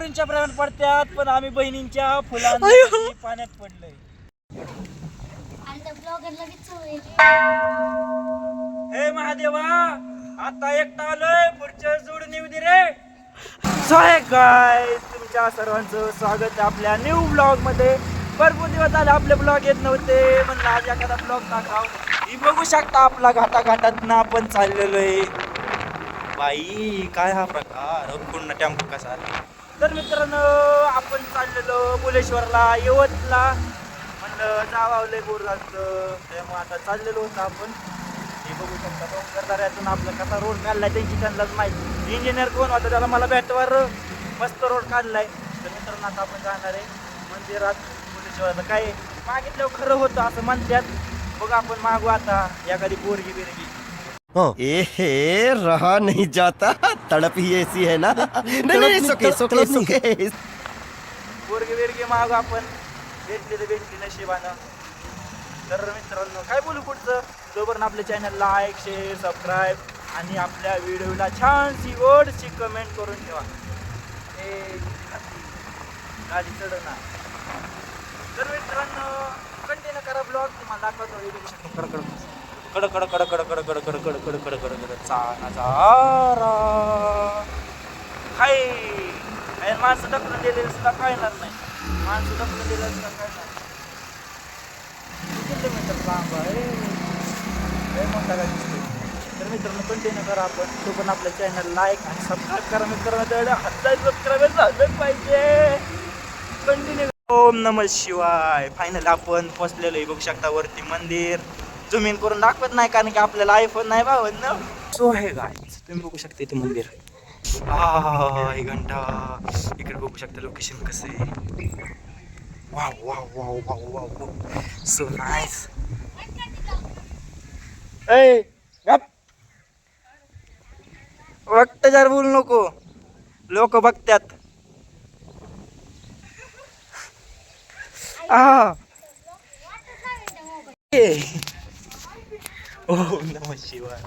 पोरींच्या प्रेमात पडत्यात पण आम्ही बहिणींच्या फुलांच्या पाण्यात पडलोय. हे महादेवा आता एकटा आलोय पुढच्या जोडून येऊ दे रे. सो आहे काय तुमच्या सर्वांचं स्वागत आहे आपल्या न्यू ब्लॉगमध्ये. भरपूर दिवस झाले आपले ब्लॉग येत नव्हते म्हणलं आज एखादा ब्लॉग टाकाव. ही बघू शकता आपला घाटा घाटात ना आपण चाललेलो आहे बाई काय हा प्रकार? पूर्ण टेम्पो कसा आला? तर मित्रांनो आपण चाललेलो बुलेश्वरला यवतला. म्हणलं जावावलंय बोर त्यामुळे आता चाललेलो होतं आपण. हे बघू शकता डोंगरदऱ्यातून आपला कसा रोड काढलाय त्यांची त्यांनाच माहिती. इंजिनियर कोण होता त्याला मला बॅटवर मस्त रोड काढलाय. तर मित्रांनो आता आपण जाणार आहे मंदिरात बुलेश्वरला काय मागितल्यावर खरं होतं असं म्हणतात. बघ आपण मागू आता. एखादी बोरगी बिरगी ए रहा नहीं जाता। तड़प ही ऐसी है ना। नहीं नहीं सुके सुके सुके पोरगी बिरगी मागू आपण. भेटली तर भेटली नशिबानं. तर मित्रांनो काय बोलू पुढचं? जोपर्यंत आपल्या चॅनल लाईक शेअर सबस्क्राईब आणि आपल्या व्हिडिओला छानशी गोडशी कमेंट करून ठेवा. हे गाडी चढना तर मित्रांनो कंटिन्यू करा ब्लॉग तुम्हाला दाखवतो. हे बघू शकतो कड कड कड कड कड कड कड कड कड कड कड कड कड काय हाय आणि माणसं डकलं दिलेलं सुद्धा कळणार नाही माणसं डकलं दिलेलं सुद्धा कळणार नाही किलोमीटर लांब आहे लय मोठा काय दिसतो तर मित्रांनो कंटिन्यू करा आपण तो पण आपल्या चॅनल लाईक आणि सबस्क्राईब करा मित्रांनो तेवढ्या हजार सबस्क्राईबर झालं पाहिजे कंटिन्यू ओम नम शिवाय फायनल आपण पोचलेलो आहे बघू शकता वरती मंदिर जमीन करून दाखवत नाही कारण की आपल्याला आयफोन नाही बाबा ना सो आहे गाय तुम्ही बघू शकता इथे मंदिर. हा ही घंटा. इकडे बघू शकता लोकेशन कसं आहे. Wow wow wow wow wow wow so nice a गप. वक्त जर बोलू नको. लोक बघतात आ ए. ओम नम शिवाय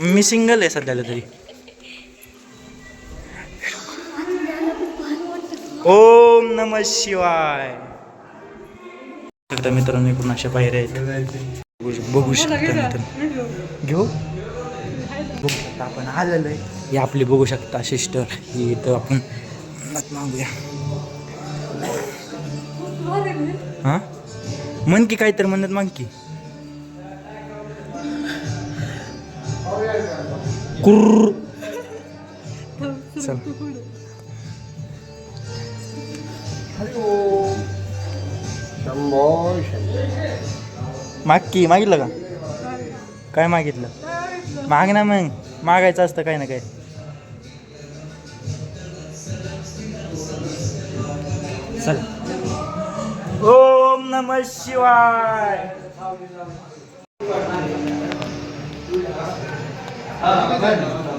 मी सिंगल आहे सध्याला तरी. ओम नम शिवाय. शकता मित्रांनो इकडून अशा पायऱ्या आहेत. बघू- शकता मित्रांनो. घेऊ. बघू शकता आपण आलेलो आहे. ही आपली बघू शकता सिस्टर ही इथं आपण मागूया. हा? म्हण की काय तर म्हणत माग की. कुर्र. चल. माग की मागितलं का? काय मागितलं? माग ना मग. मागायचं असतं काय ना काय चल. ओम नम शिवाय. खतरनाक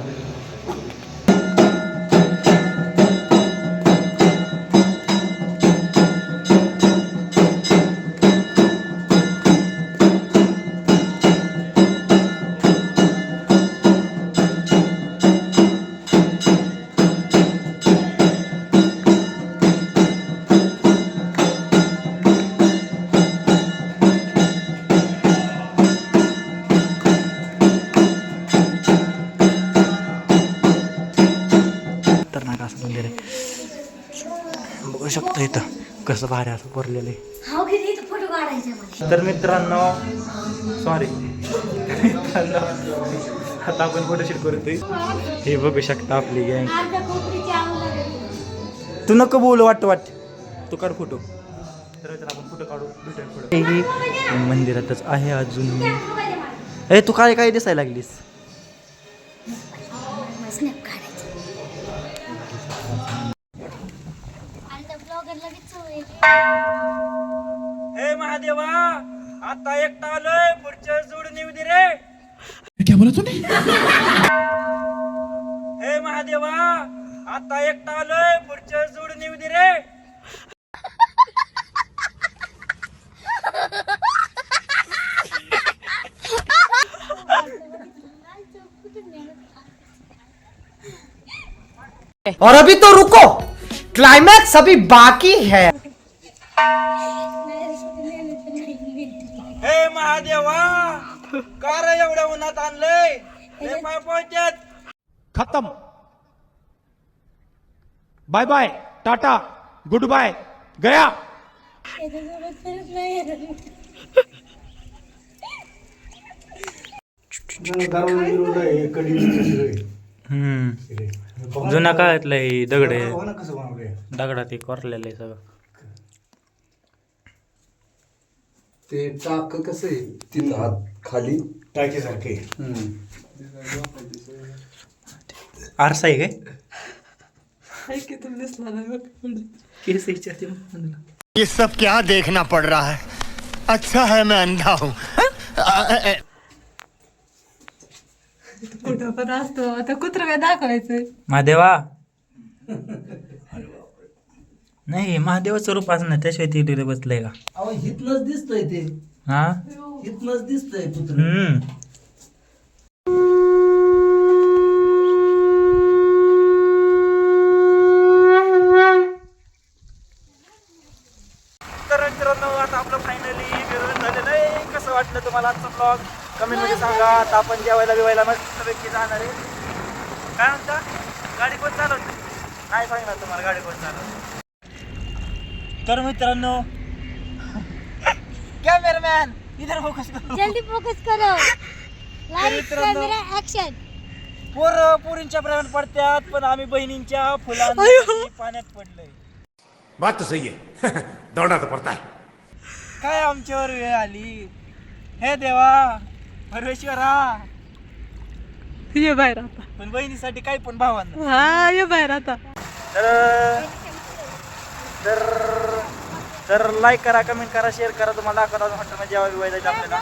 बघू शकतो इथं. कसं असं भरलेलं आहे. तर मित्रांनो सॉरी आता आपण फोटोशूट करतोय. हे बघू शकता आपली गँग तू नको बोलू वाट वाट. तू काढ फोटो. तर आपण फोटो काढू मंदिरातच आहे अजून. ए तू काय काय दिसायला लागलीस? हे महादेवा आता एकटा आलोय पुढच्या जोडून येऊ दे रे. क्या बोला तूने? हे महादेवा आता एकटा आलोय पुढच्या जोडून येऊ दे रे. और अभी तो रुको। क्लाइमैक्स अभी बाकी है। महादेवा का रे एवढ्या उन्हात आणलंय? पाय पळत्यात खत्म. Bye bye tata goodbye गया. नाही. हम्म. जुना काळातलं हे दगड आहे दगडात हे कोरलेलं आहे सगळं. ते टाक कसं आहे? तिथं हात खाली. टाकीसारखे आरसा आहे काय? केस विचारते ये सब क्या देखना पड़ रहा है? अच्छा है मैं अंधा हूँ. कुठं? पण असतो. आता कुत्र काय दाखवायचंय? महादेवा. नाही महादेवाचं रूप असं त्याशिवाय ती तिथे बसलंय का? अहो हितनच दिसतंय ते. हा? हितनच दिसतंय कुत्र. हम्म तर मित्रांनो आता आपलं फायनली जेवण झालेलं आहे कसं वाटलं तुम्हाला आजचं ब्लॉग कमेंटमध्ये सांगा. आता आपण जेवायला बिवायला मस्तपैकी जाणार आहे. काय म्हणता? गाडी कोण चालवते? नाही सांगणार तुम्हाला गाडी कोण चालवते. तर मित्रांनो कॅमेरामॅन इधर फोकस करो. जल्दी फोकस करो. लाइट मित्रांनो. कॅमेरा ऍक्शन पोर पोरींच्या प्रेमात पडत्यात पण आम्ही बहिणींच्या फुलांच्या पाण्यात पडलोय. बात सही है. दौड़ना तो पड़ता है. काय आमच्यावर वेळ आली? हे देवा परमेश्वरा. ये बाहेर आता. पण बहिणीसाठी काय पण भावांना. हा ये बाहेर आता. तर तर तर लाईक करा कमेंट करा शेअर करा. तुम्हाला दाखवता हॉटेलमध्ये जेव्हा बिवायला आपल्याला